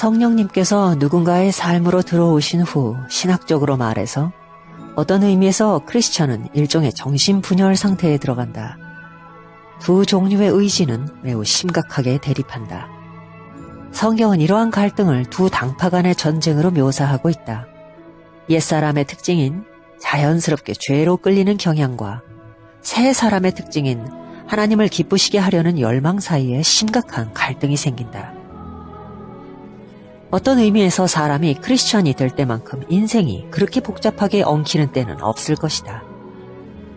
성령님께서 누군가의 삶으로 들어오신 후 신학적으로 말해서 어떤 의미에서 크리스천은 일종의 정신분열 상태에 들어간다. 두 종류의 의지는 매우 심각하게 대립한다. 성경은 이러한 갈등을 두 당파 간의 전쟁으로 묘사하고 있다. 옛사람의 특징인 자연스럽게 죄로 끌리는 경향과 새 사람의 특징인 하나님을 기쁘시게 하려는 열망 사이에 심각한 갈등이 생긴다. 어떤 의미에서 사람이 크리스천이 될 때만큼 인생이 그렇게 복잡하게 엉키는 때는 없을 것이다.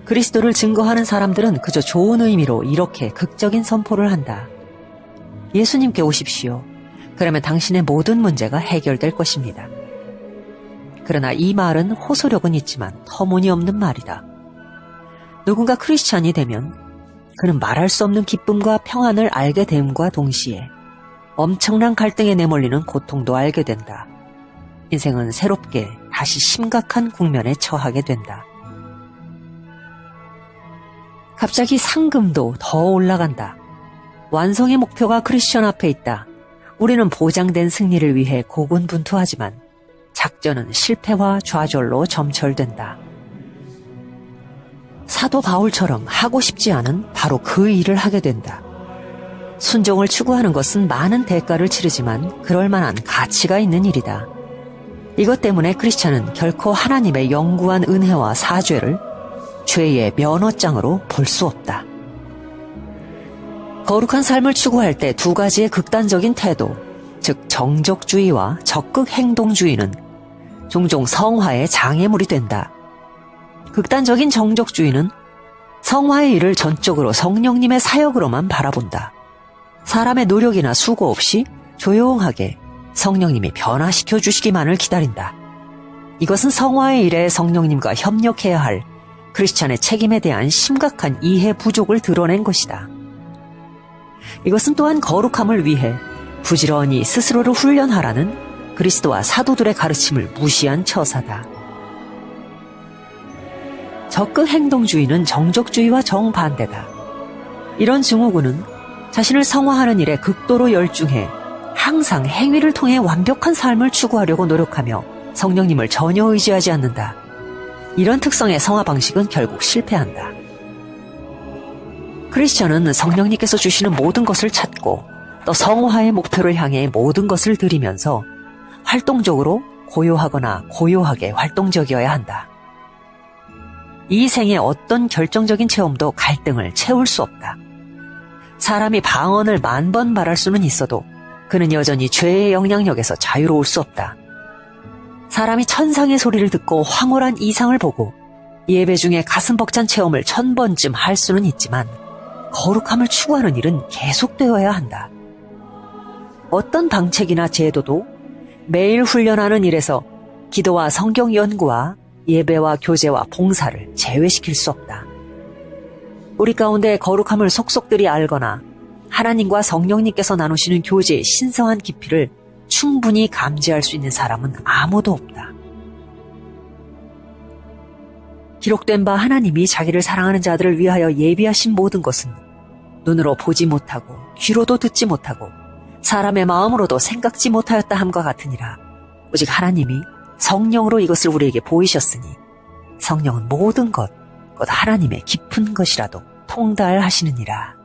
그리스도를 증거하는 사람들은 그저 좋은 의미로 이렇게 극적인 선포를 한다. 예수님께 오십시오. 그러면 당신의 모든 문제가 해결될 것입니다. 그러나 이 말은 호소력은 있지만 터무니없는 말이다. 누군가 크리스찬이 되면 그는 말할 수 없는 기쁨과 평안을 알게 됨과 동시에 엄청난 갈등에 내몰리는 고통도 알게 된다. 인생은 새롭게 다시 심각한 국면에 처하게 된다. 갑자기 상금도 더 올라간다. 완성의 목표가 크리스천 앞에 있다. 우리는 보장된 승리를 위해 고군분투하지만 작전은 실패와 좌절로 점철된다. 사도 바울처럼 하고 싶지 않은 바로 그 일을 하게 된다. 순종을 추구하는 것은 많은 대가를 치르지만 그럴 만한 가치가 있는 일이다. 이것 때문에 크리스찬은 결코 하나님의 영구한 은혜와 사죄를 죄의 면허장으로 볼 수 없다. 거룩한 삶을 추구할 때 두 가지의 극단적인 태도, 즉 정적주의와 적극 행동주의는 종종 성화의 장애물이 된다. 극단적인 정적주의는 성화의 일을 전적으로 성령님의 사역으로만 바라본다. 사람의 노력이나 수고 없이 조용하게 성령님이 변화시켜 주시기만을 기다린다. 이것은 성화의 일에 성령님과 협력해야 할 크리스찬의 책임에 대한 심각한 이해 부족을 드러낸 것이다. 이것은 또한 거룩함을 위해 부지런히 스스로를 훈련하라는 그리스도와 사도들의 가르침을 무시한 처사다. 적극 행동주의는 정적주의와 정반대다. 이런 증오군은 자신을 성화하는 일에 극도로 열중해 항상 행위를 통해 완벽한 삶을 추구하려고 노력하며 성령님을 전혀 의지하지 않는다. 이런 특성의 성화 방식은 결국 실패한다. 크리스천은 성령님께서 주시는 모든 것을 찾고 또 성화의 목표를 향해 모든 것을 들이면서 활동적으로 고요하거나 고요하게 활동적이어야 한다. 이 생의 어떤 결정적인 체험도 갈등을 채울 수 없다. 사람이 방언을 만 번 말할 수는 있어도 그는 여전히 죄의 영향력에서 자유로울 수 없다. 사람이 천상의 소리를 듣고 황홀한 이상을 보고 예배 중에 가슴 벅찬 체험을 천 번쯤 할 수는 있지만 거룩함을 추구하는 일은 계속되어야 한다. 어떤 방책이나 제도도 매일 훈련하는 일에서 기도와 성경 연구와 예배와 교제와 봉사를 제외시킬 수 없다. 우리 가운데 거룩함을 속속들이 알거나 하나님과 성령님께서 나누시는 교제의 신성한 깊이를 충분히 감지할 수 있는 사람은 아무도 없다. 기록된 바 하나님이 자기를 사랑하는 자들을 위하여 예비하신 모든 것은 눈으로 보지 못하고 귀로도 듣지 못하고 사람의 마음으로도 생각지 못하였다 함과 같으니라. 오직 하나님이 성령으로 이것을 우리에게 보이셨으니 성령은 모든 것, 곧 하나님의 깊은 것이라도 통달하시느니라.